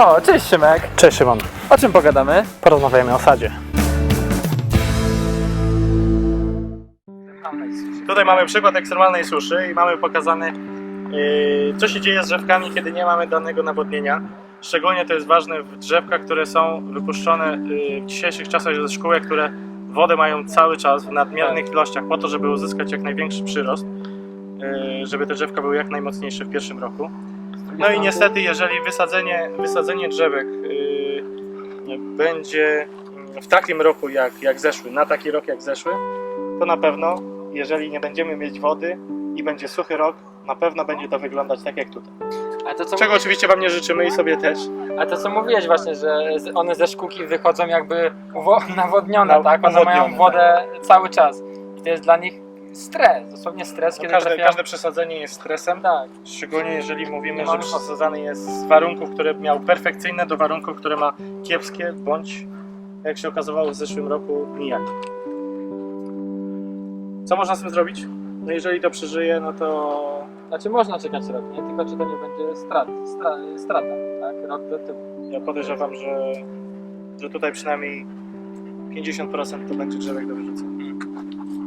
O, cześć Szymek. Cześć Szymon, O czym pogadamy? porozmawiamy o sadzie. Tutaj mamy przykład ekstremalnej suszy i mamy pokazane yy, co się dzieje z drzewkami, kiedy nie mamy danego nawodnienia. Szczególnie to jest ważne w drzewkach, które są wypuszczone yy, w dzisiejszych czasach ze szkółek, które wodę mają cały czas w nadmiernych ilościach po to, żeby uzyskać jak największy przyrost, yy, żeby te drzewka były jak najmocniejsze w pierwszym roku. No i niestety, jeżeli wysadzenie, wysadzenie drzewek yy, będzie w takim roku jak, jak zeszły, na taki rok jak zeszły, to na pewno, jeżeli nie będziemy mieć wody i będzie suchy rok, na pewno będzie to wyglądać tak jak tutaj. A to co, Czego oczywiście Wam nie życzymy i sobie też. a to co mówiłeś właśnie, że z- one ze szkółki wychodzą jakby uwo- nawodnione, Na- tak? One mają nawodnione, wodę cały czas. I to jest dla nich stres, dosłownie stres, No kiedy każde, każde przesadzenie jest stresem, Tak, szczególnie jeżeli mówimy, że przesadzany jest z warunków, które miał perfekcyjne do warunków, które ma kiepskie, bądź jak się okazywało w zeszłym roku nijak. Co można z tym zrobić? No jeżeli to przeżyje, no to znaczy można czekać rok, nie? Tylko czy to nie będzie strat, stra, strata, tak? Rok do tyłu. Ja podejrzewam, że, że tutaj przynajmniej 50% to będzie drzewek do wyrzucenia.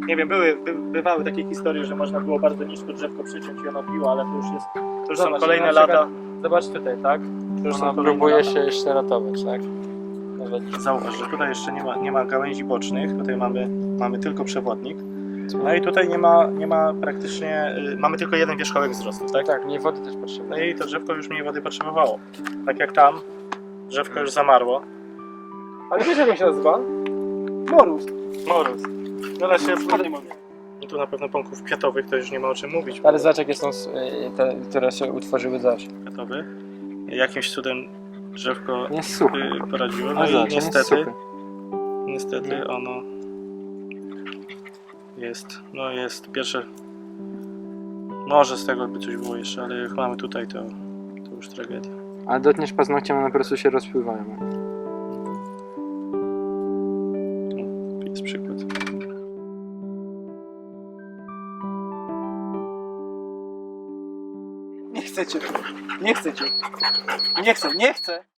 Nie wiem, były, by, bywały takie historie, że można było bardzo nisko drzewko przyciąć i ono biło, ale to już jest. To już są Zobacz, kolejne na przykład- lata. Zobacz tutaj, tak? To już są Ona kolejne próbuje lata. się jeszcze ratować, tak? Nawet Zauważ, że tutaj jeszcze nie ma, nie ma gałęzi bocznych, tutaj mamy, mamy tylko przewodnik. No i tutaj nie ma, nie ma praktycznie, y, mamy tylko jeden wierzchołek wzrostu, tak? tak, mniej wody też No potrzebuje. i to drzewko już mniej wody potrzebowało. Tak jak tam, drzewko już zamarło. Ale wiesz jak on się nazywa? Morus. Morus. Tyle się Spadaj mogę. No tu na pewno pąków kwiatowych to już nie ma o czym mówić. Ale zobacz jakie są s- y, te, które się utworzyły zawsze. Kwiatowy. Jakimś cudem drzewko Jest suchy. y, poradziło. No i niestety, niestety Nie. ono jest, no jest pierwsze. Może z tego by coś było jeszcze, ale jak mamy tutaj to, to już tragedia. Ale dotkniesz paznokciem, one po prostu się rozpływają. Jest przykład. Chcecie. Nie chcecie. Nie chcę, nie chcę.